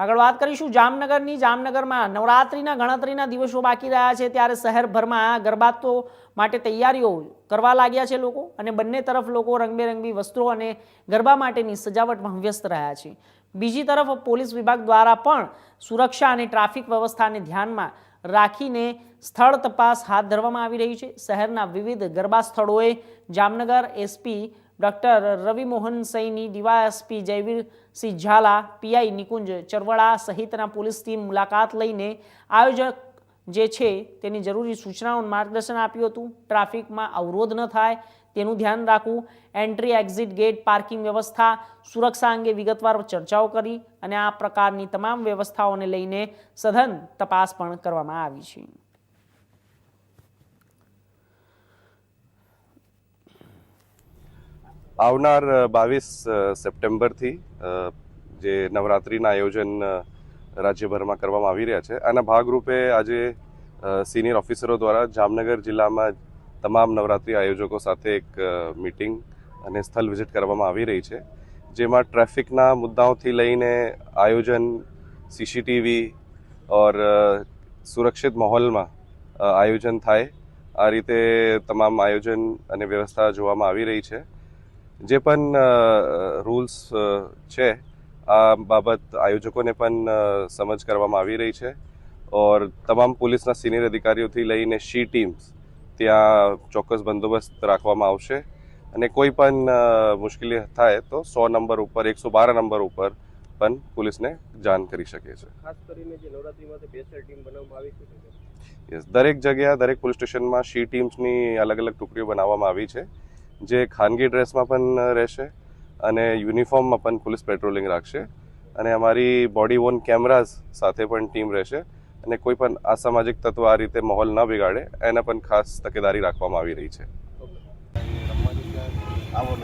આગળ વાત કરીશું, જામનગરની, જામનગરમાં નવરાત્રિના ગણતરીના દિવસો બાકી રહ્યા છે ત્યારે શહેરભરમાં ગરબાતો માટે તૈયારીઓ કરવા લાગ્યા છે લોકો અને બંને તરફ લોકો રંગબેરંગી વસ્ત્રો અને ગરબા માટેની સજાવટમાં વ્યસ્ત રહ્યા છે. બીજી તરફ પોલીસ વિભાગ દ્વારા પણ સુરક્ષા અને ટ્રાફિક વ્યવસ્થાને ધ્યાનમાં રાખીને સ્થળ તપાસ હાથ ધરવામાં આવી રહી છે. શહેરના વિવિધ ગરબા સ્થળોએ Jamnagar SP doctor Ravi Mohan Saini DYSP Jaivirsinh Zala, PI Nikunj Charavda સહિતના પોલીસ ટીમ મુલાકાત લઈને આયોજક જે છે તેની જરૂરી સૂચનાઓનું માર્ગદર્શન આપ્યું હતું. ટ્રાફિકમાં અવરોધ ન થાય તેનું ધ્યાન રાખવું. એન્ટ્રી, એક્ઝિટ ગેટ, પાર્કિંગ વ્યવસ્થા, સુરક્ષા અંગે વિગતવાર ચર્ચાઓ કરી અને આ પ્રકારની તમામ વ્યવસ્થાઓને લઈને સઘન તપાસ પણ કરવામાં આવી છે. આવનાર બાવીસ સપ્ટેમ્બરથી જે નવરાત્રિના આયોજન રાજ્યભરમાં કરવામાં આવી રહ્યા છે. આના ભાગરૂપે આજે સિનિયર ઓફિસરો દ્વારા જામનગર જિલ્લામાં તમામ નવરાત્રિ આયોજકો સાથે એક મિટિંગ અને સ્થળ વિઝિટ કરવામાં આવી રહી છે, જેમાં ટ્રાફિકના મુદ્દાઓથી લઈને આયોજન, સીસીટીવી ઓર સુરક્ષિત માહોલમાં આયોજન થાય. આ રીતે તમામ આયોજન અને વ્યવસ્થા જોવામાં આવી રહી છે. જે પણ રૂલ્સ છે આ બાબત આયોજકોને પણ સમજ કરવામાં આવી રહી છે. ઓર તમામ પોલીસના સિનિયર અધિકારીઓથી લઈને શી ટીમ્સ ત્યાં ચોક્કસ બંદોબસ્ત રાખવામાં આવશે. અને કોઈ પણ મુશ્કેલી થાય તો સો નંબર ઉપર એકસો બાર નંબર ઉપર પણ પોલીસને જાણ કરી શકે છે ખાસ કરીને જે નવરાત્રી સ્પેશિયલ ટીમ બનાવવામાં આવી છે યસ દરેક જગ્યા દરેક પોલીસ સ્ટેશનમાં શી ટીમ્સની અલગ અલગ ટુકડીઓ બનાવવામાં આવી છે. જે ખાનગી ડ્રેસમાં પણ રહેશે અને યુનિફોર્મમાં પણ પોલીસ પેટ્રોલિંગ રાખશે અને અમારી બોડી ઓન કેમેરાઝ સાથે પણ ટીમ રહેશે અને કોઈ પણ અસામાજિક તત્વ આ રીતે માહોલ ન બિગાડે એના પણ ખાસ તકેદારી રાખવામાં આવી રહી છે. આવો